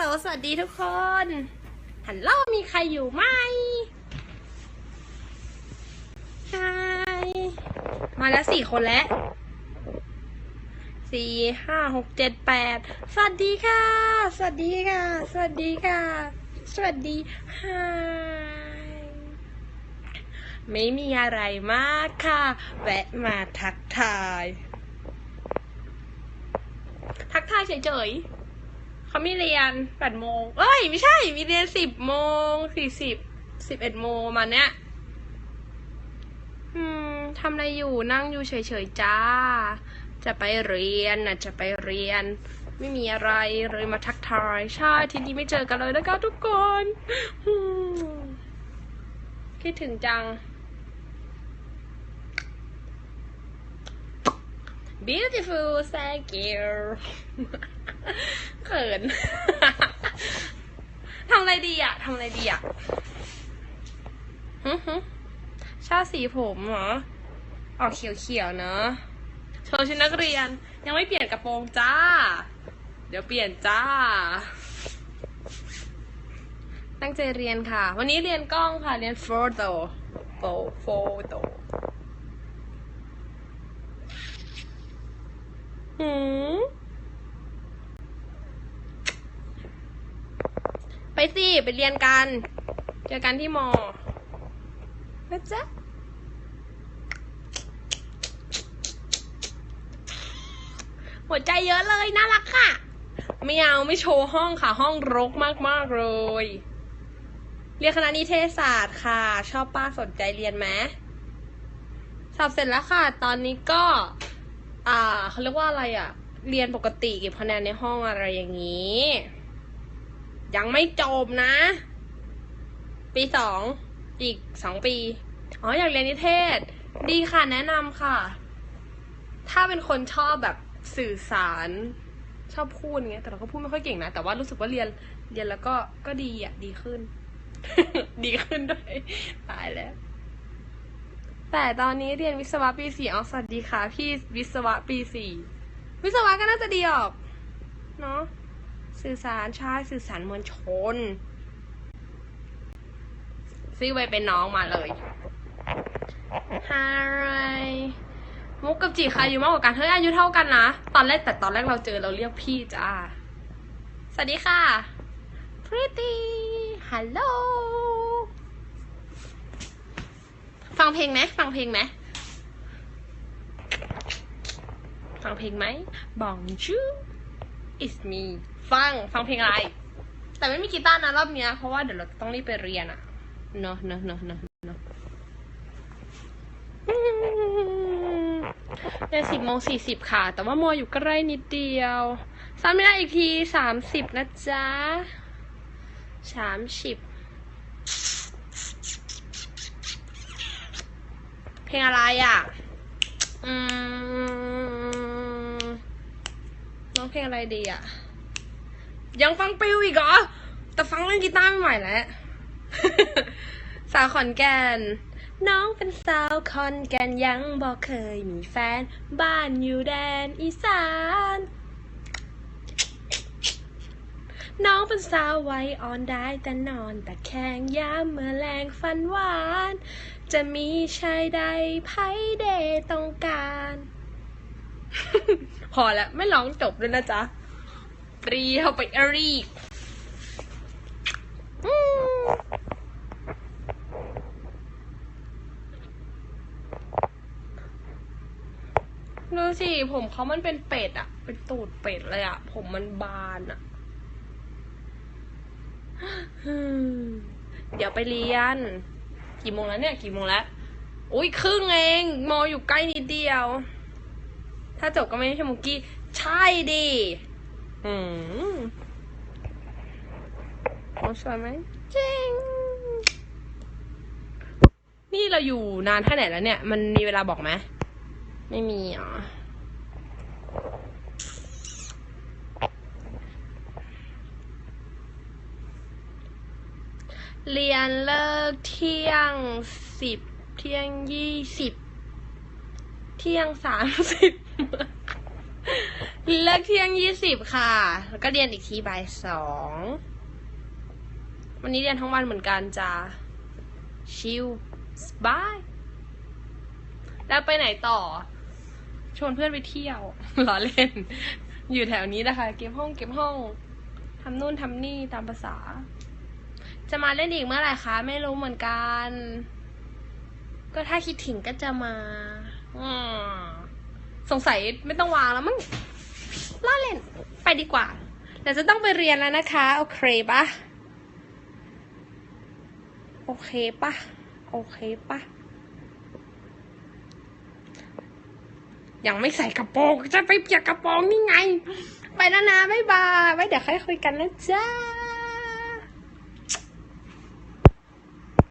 ลสวัสดีทุกคนฮัลโหลมีใครอยู่ไหมฮายมาแล้วสี่คนแล้วสี่ห้าหกเจ็ดแปดสวัสดีค่ะ สวัสดีค่ะ สวัสดีค่ะ สวัสดีฮายไม่มีอะไรมากค่ะ แวะมาทักทาย ทักทายเฉยๆ เขามีเรียนแปดโมง เอ้ย ไม่ใช่ มีเรียนสิบโมงสี่สิบสิบเอ็ดโมงมาเนี้ย อืมทำอะไรอยู่นั่งอยู่เฉยๆจ้า จะไปเรียนนะจะไปเรียน ไม่มีอะไรเลยมาทักทายใช่ทีนี้ไม่เจอกันเลยนะคะทุกคนคิดถึงจัง beautiful thank you เขินทำอะไรดีอะทำอะไรดีอะชาสีผมเหรอ ออกเขียวๆเนอะโชว์ชุดนักเรียน ยังไม่เปลี่ยนกระโปรงจ้า เดี๋ยวเปลี่ยนจ้า ตั้งใจเรียนค่ะ วันนี้เรียนกล้องค่ะ เรียนโฟโต้โฟโฟโต้หืม ไปสิ ไปเรียนกัน เจอกันที่มอนะจ๊ะหัวใจเยอะเลย น่ารักค่ะ ไม่เอาไม่โชว์ห้องค่ะ ห้องรกมาก ๆ เลย เรียนคณะนิเทศศาสตร์ค่ะ ชอบป้าสนใจเรียนไหมสอบเสร็จแล้วค่ะ ตอนนี้ก็ อ่าเขาเรียกว่าอะไรอะเรียนปกติเก็บคะแนนในห้องอะไรอย่างนี้ ยังไม่จบนะ ปีสองอีกสองปี อ๋ออยากเรียนนิเทศ ดีค่ะแนะนำค่ะ ถ้าเป็นคนชอบแบบสื่อสารชอบพูดอย่างเงี้ยแต่เราก็พูดไม่ค่อยเก่งนะ แต่ว่ารู้สึกว่าเรียนเรียนแล้วก็ก็ดีอะ ดีขึ้น ดีขึ้นด้วยตายแล้ว แต่ตอนนี้เรียนวิศวะปีสี่อ๋อสวัสดีค่ะ พี่วิศวะปีสี่วิศวะก็น่าจะดีออก เนาะ สื่อสารใช่สื่อสารมวลชนซื้อไปเป็นน้องมาเลย Hi มุกกับจีใครอายู่มากกว่ากันเฮ้ยอายุเท่ากันนะ ตอนแรกแต่ตอนแรกเราเจอเราเรียกพี่จ้า สวัสดีค่ะ Pretty Hello ฟังเพลงไหมฟังเพลงไหมฟังเพลงไหม Bonjour It's me ฟัง ฟังเพลงอะไร แต่ไม่มีกีตาร์นะรอบเนี้ย เพราะว่าเดี๋ยวเราต้องรีบไปเรียนอะเนอะเนอะเนอะเนอะเนอะเรียนสิบโมงสี่สิบค่ะ แต่ว่ามออยู่ใกล้นิดเดียวซ้ำไม่ได้อีกทีสามสิบนะจ๊ะสามสิบเพลงอะไรอะ อืมน้อง เพลงอะไรดีอะ ยังฟังปิวอีกเหรอ แต่ฟังเล่นกีตาร์ไม่ไหวแล้ว สาวขอนแก่น น้องเป็นสาวขอนแก่นยังบอกเคยมีแฟน บ้านอยู่แดนอีสาน น้องเป็นสาวไว้อ่อนได้แต่นอนแต่แข็งยามเมื่อแรงฟันหวาน จะมีชายใดไพ่เดต้องการ พอแล้วไม่ร้องจบด้วยนะจ๊ะปรี้ยวไปอรีกดูสิผมเขามันเป็นเป็ดอะเป็นตูดเป็ดเลยอะผมมันบานอะเดี๋ยวไปเรียน กี่โมงแล้วเนี่ย กี่โมงแล้ว อุ้ยครึ่งเอง มออยู่ใกล้นิดเดียว ถ้าจบก็ไม่ใช่มุกกี้ ใช่ดิอืมน้องสวยไหมจริง นี่เราอยู่นานแค่ไหนแล้วเนี่ย มันมีเวลาบอกไหม ไม่มีอะเรียนเลิกเที่ยงสิบเที่ยงยี่สิบเที่ยงสามสิบเลิกเที่ยงยี่สิบค่ะ แล้วก็เรียนอีกทีบ่ายสอง วันนี้เรียนทั้งวันเหมือนกันจ้าชิลสบาย แล้วไปไหนต่อ ชวนเพื่อนไปเที่ยวล้อเล่น อยู่แถวนี้นะคะ เก็บห้องเก็บห้องทำนู่นทำนี่ตามภาษา จะมาเล่นอีกเมื่อไหร่คะ ไม่รู้เหมือนกัน ก็ถ้าคิดถึงก็จะมา สงสัยไม่ต้องวางแล้วมั้งล้อเล่นไปดีกว่าเดี๋ยวจะต้องไปเรียนแล้วนะคะ โอเคปะโอเคปะโอเคปะยังไม่ใส่กระโปรงจะไปเปียกกระโปรงนี่ไง ไปแล้วนะบ๊ายบายไว้เดี๋ยวค่อยคุยกันนะจ๊ะ